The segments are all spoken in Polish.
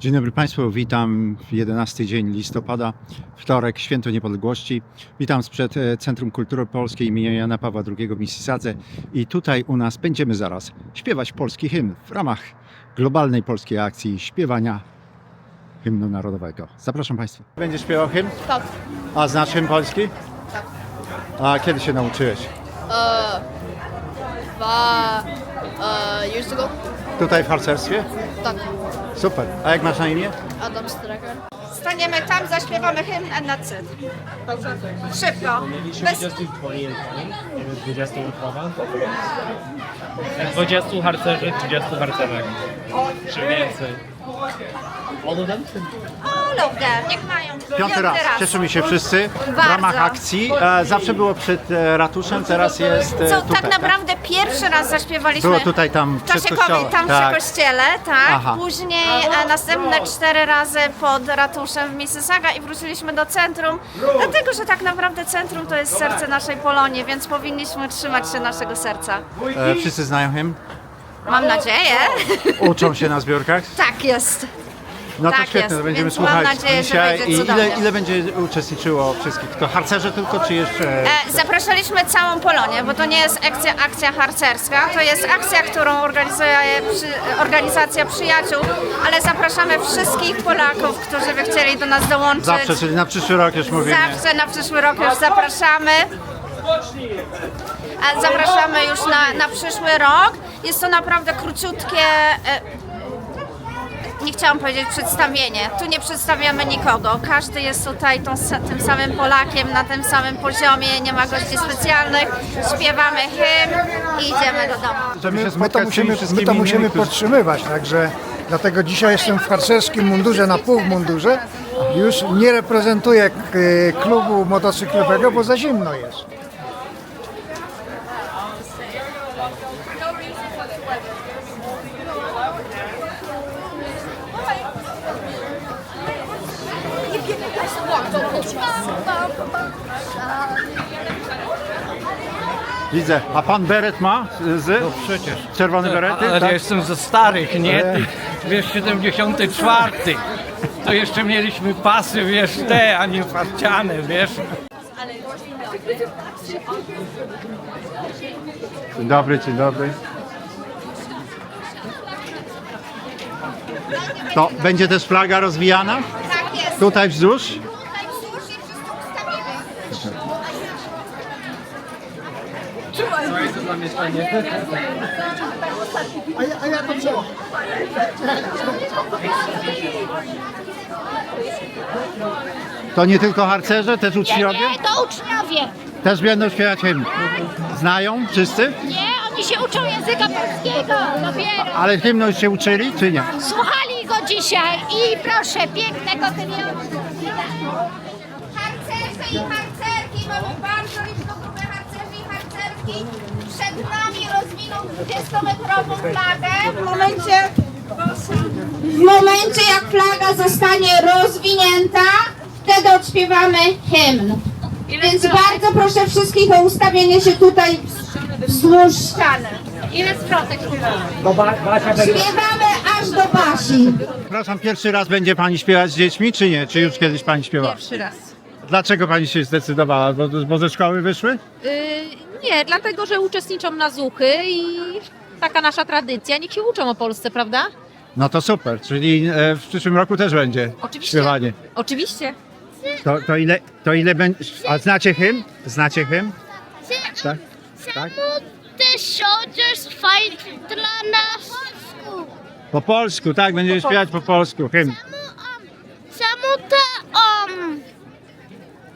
Dzień dobry Państwu, witam w 11 dzień listopada, wtorek, Święto Niepodległości. Witam sprzed e, Centrum Kultury Polskiej imienia Jana Pawła II w Mississadze i tutaj u nas będziemy zaraz śpiewać polski hymn w ramach globalnej polskiej akcji śpiewania hymnu narodowego. Zapraszam Państwa. Będziesz śpiewał hymn? Tak. A znasz hymn polski? Tak. A kiedy się nauczyłeś? Uh, dwa uh, years ago. Tutaj w harcerstwie? Tak. Super. A jak masz na imię? Adam Strecker. Staniemy tam, zaśpiewamy hymn it. Szybko. Bez... 20 and 20 and 20. Nie wiem, 20 utwowa. 20 harcerzy, 30 harcerek. Czy więcej. All of them? All of them. Niech mają. Piąty raz. Cieszymy się wszyscy w Bardzo. ramach akcji. E, zawsze było przed e, ratuszem, teraz jest e, Co tutaj. tak naprawdę pierwszy raz zaśpiewaliśmy Było tutaj tam w przed czasie kościołem. COVID, tam tak. przy kościele, tak. Aha. Później e, następne cztery razy pod ratuszem w Mississauga i wróciliśmy do centrum, dlatego że tak naprawdę centrum to jest serce naszej Polonii, więc powinniśmy trzymać się naszego serca. E, wszyscy znają hymn? Mam nadzieję. Uczą się na zbiórkach? tak jest. No to Tak świetnie, jest, to będziemy więc mam słuchać nadzieję, że dzisiaj. będzie I ile, cudownie. ile będzie uczestniczyło wszystkich? To harcerze tylko, czy jeszcze... E, zapraszaliśmy całą Polonię, bo to nie jest akcja, akcja harcerska, to jest akcja, którą organizuje przy, organizacja przyjaciół, ale zapraszamy wszystkich Polaków, którzy by chcieli do nas dołączyć. Zawsze, czyli na przyszły rok już mówimy. Zawsze na przyszły rok już zapraszamy. A Zapraszamy już na, na przyszły rok. Jest to naprawdę króciutkie. E, nie chciałam powiedzieć przedstawienie. Tu nie przedstawiamy nikogo. Każdy jest tutaj tą, tym samym Polakiem, na tym samym poziomie. Nie ma gości specjalnych. Śpiewamy hymn i idziemy do domu. My, my to musimy, my to musimy podtrzymywać, także dlatego dzisiaj jestem w harcerskim mundurze, na pół mundurze. Już nie reprezentuję klubu motocyklowego, bo za zimno jest. Widzę. A pan beret ma? Z? No przecież. Czerwone berety? Ale tak? ja jestem ze starych, nie? Tych, wiesz, 74. To jeszcze mieliśmy pasy, wiesz, te, a nie farciane, wiesz. Dzień dobry, dzień dobry. To będzie też flaga rozwijana? Tak jest. Tutaj wzdłuż? Tutaj wzdłuż i wszystko ustawimy. To nie tylko harcerze, też uczniowie? Nie, to uczniowie. Też będą śpiewać hymn. Znają wszyscy? Nie, oni się uczą języka polskiego dopiero. Ale hymnu się uczyli, czy nie? Słuchali go dzisiaj i proszę, pięknego dnia. Harcerze i harcerki, mamy bardzo liczną grupę harcerzy i harcerki. Przed nami rozwiną 20-metrową flagę. W momencie, w momencie jak flaga zostanie rozwinięta, wtedy odśpiewamy hymn. Więc bardzo proszę wszystkich o ustawienie się tutaj wzdłuż ściany. Ile zwrotek śpiewamy? Śpiewamy aż do Basi. Przepraszam, pierwszy raz będzie pani śpiewać z dziećmi, czy nie? Czy już kiedyś pani śpiewała? Pierwszy raz. Dlaczego pani się zdecydowała? Bo, bo ze szkoły wyszły? Yy, nie, dlatego, że uczestniczą na zuchy i taka nasza tradycja. Niech się uczą o Polsce, prawda? No to super, czyli e, w przyszłym roku też będzie Oczywiście. śpiewanie. Oczywiście. To, to ile, to ile będzie... A znacie hymn? Znacie hymn? Tak? Tak? The soldiers fight dla nas. Po polsku, tak, będziemy śpiewać po polsku hymn. Czemu te um,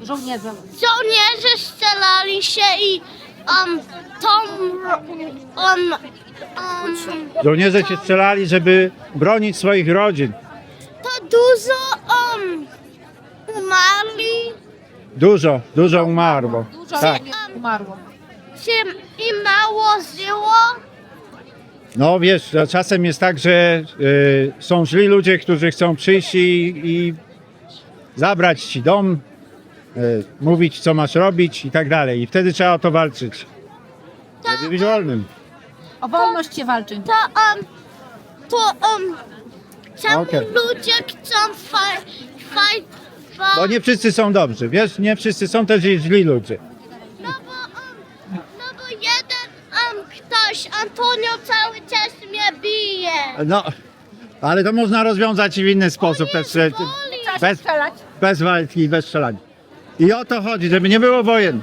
Żołnierze. żołnierze strzelali się i um, tą um, um, Żołnierze się strzelali, żeby bronić swoich rodzin. to dużo um, umarli. Dużo, dużo umarło. Dużo Tak. tak. umarło. Się i mało żyło. No wiesz, że czasem jest tak, że y, są źli ludzie, którzy chcą przyjść i, i zabrać ci dom, y, mówić co masz robić i tak dalej. I wtedy trzeba o to walczyć. Żeby być wolnym. O wolność się walczy. To um, to um, Czemu Okej. ludzie chcą faj, faj, Bo nie wszyscy są dobrzy, wiesz? Nie wszyscy są też i źli ludzie. No bo, um, no bo jeden ktoś, Antonio cały czas mnie bije. No, ale to można rozwiązać w inny sposób. Też, że- boli. bez, bez walki i bez strzelania. I o to chodzi, żeby nie było wojen.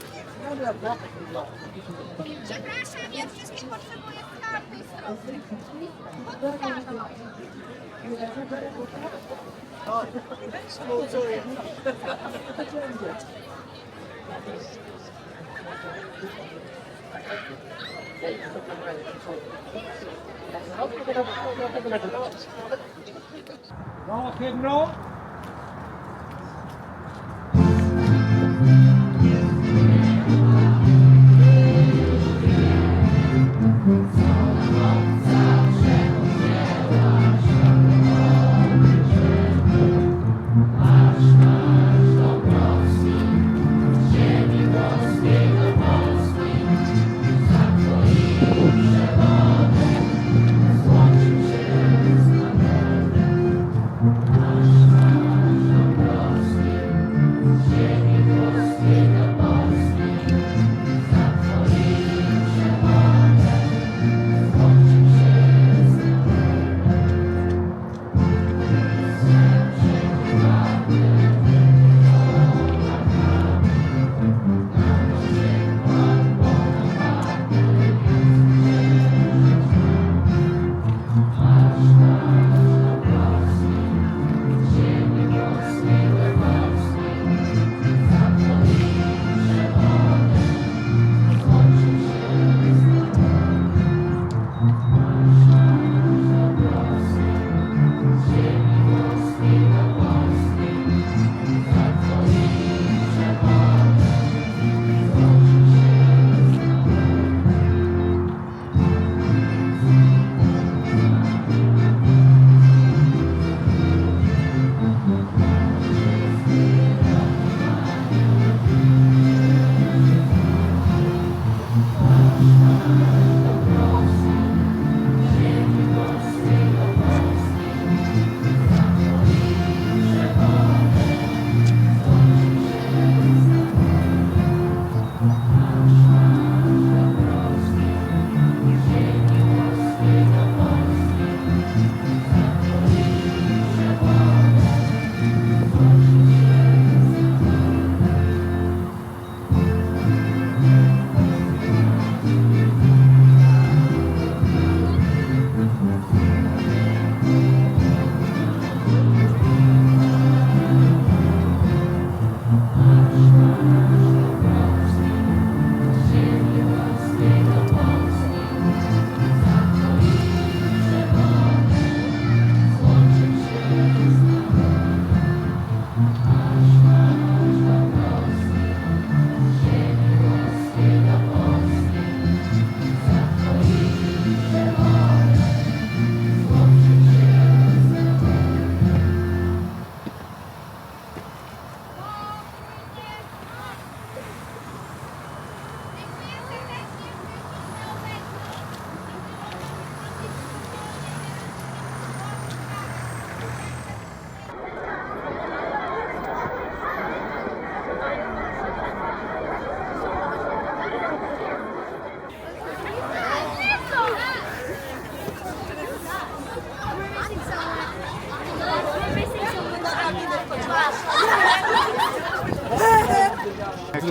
Przepraszam, ja wszystkie potrzebuję z tamtej strony. No, hymno.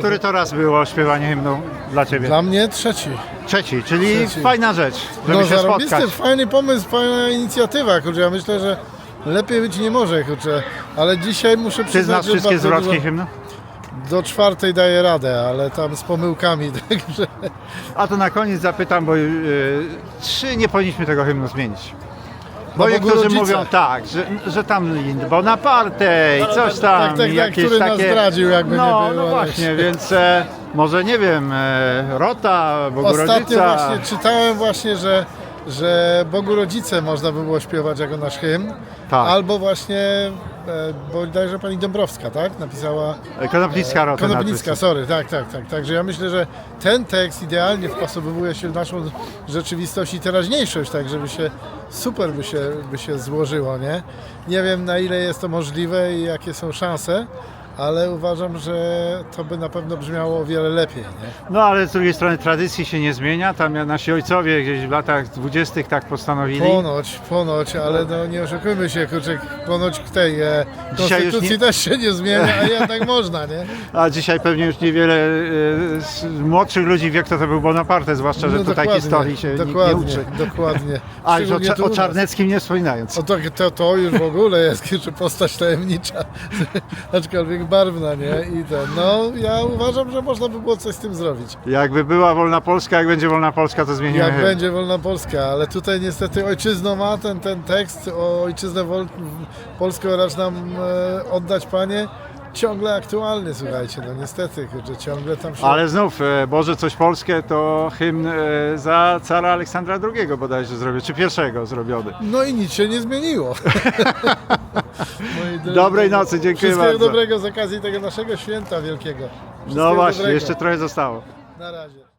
Który to raz było śpiewanie hymnu dla Ciebie? Dla mnie trzeci. Trzeci, czyli Trzeci. fajna rzecz, żeby no się spotkać. fajny pomysł, fajna inicjatywa, kurczę, ja myślę, że lepiej być nie może, kurczę, ale dzisiaj muszę Ty przyznać, znasz że wszystkie zwrotki dużo- hymnu? Do czwartej daję radę, ale tam z pomyłkami, także A to na koniec zapytam, bo yy, czy nie powinniśmy tego hymnu zmienić? Bo na niektórzy Bogu mówią tak, że, że tam Bonaparte i coś tam. tak, tak, jakieś który nas takie... zdradził, jakby nie no, było, No ale- właśnie, więc e, może nie wiem, e, Rota, Bogorodzica. Ostatnio właśnie czytałem właśnie, że, że Bogu Rodzice można by było śpiewać jako nasz hymn. Tak. Albo właśnie, bodajże pani Dąbrowska, tak? Napisała Konopnicka Rota. Konopnicka, sorry, tak, tak, tak. Także ja myślę, że ten tekst idealnie wpasowuje się w naszą rzeczywistość i teraźniejszość, tak żeby się super by się, by się złożyło, nie? Nie wiem na ile jest to możliwe i jakie są szanse, ale uważam, że to by na pewno brzmiało o wiele lepiej, nie? No ale z drugiej strony tradycji się nie zmienia. Tam nasi ojcowie gdzieś w latach dwudziestych tak postanowili. Ponoć, ponoć, ale no nie oszukujmy się, kurczę, ponoć tej e, konstytucji nie- też się nie zmienia, a jednak można, nie? A dzisiaj pewnie już niewiele e, młodszych ludzi wie, kto to był Bonaparte, zwłaszcza, że No tutaj dokładnie, historii się nikt nie dokładnie, uczy. Dokładnie. A już o, Cza- o. Czarneckim nie wspominając. O to, to, to już w ogóle jest postać tajemnicza, aczkolwiek barwna, nie? I ten, no ja uważam, że można by było coś z tym zrobić. Jakby była wolna Polska, jak będzie wolna Polska, to zmienimy. Jak hymn. będzie wolna Polska, ale tutaj niestety ojczyzno ma ten, ten tekst o ojczyznę wol, polską racz nam e, oddać, panie, ciągle aktualny, słuchajcie, no niestety, kurczę, ciągle tam się... Ale znów, e, Boże coś polskie to hymn e, za cara Aleksandra II bodajże zrobił, czy pierwszego zrobiony. No i nic się nie zmieniło. Moi drodzy, Dobrej nocy, dziękuję Wszystkiego bardzo. dobrego z okazji tego naszego święta wielkiego. No Wszystkiego właśnie, dobrego. jeszcze trochę zostało. Na razie.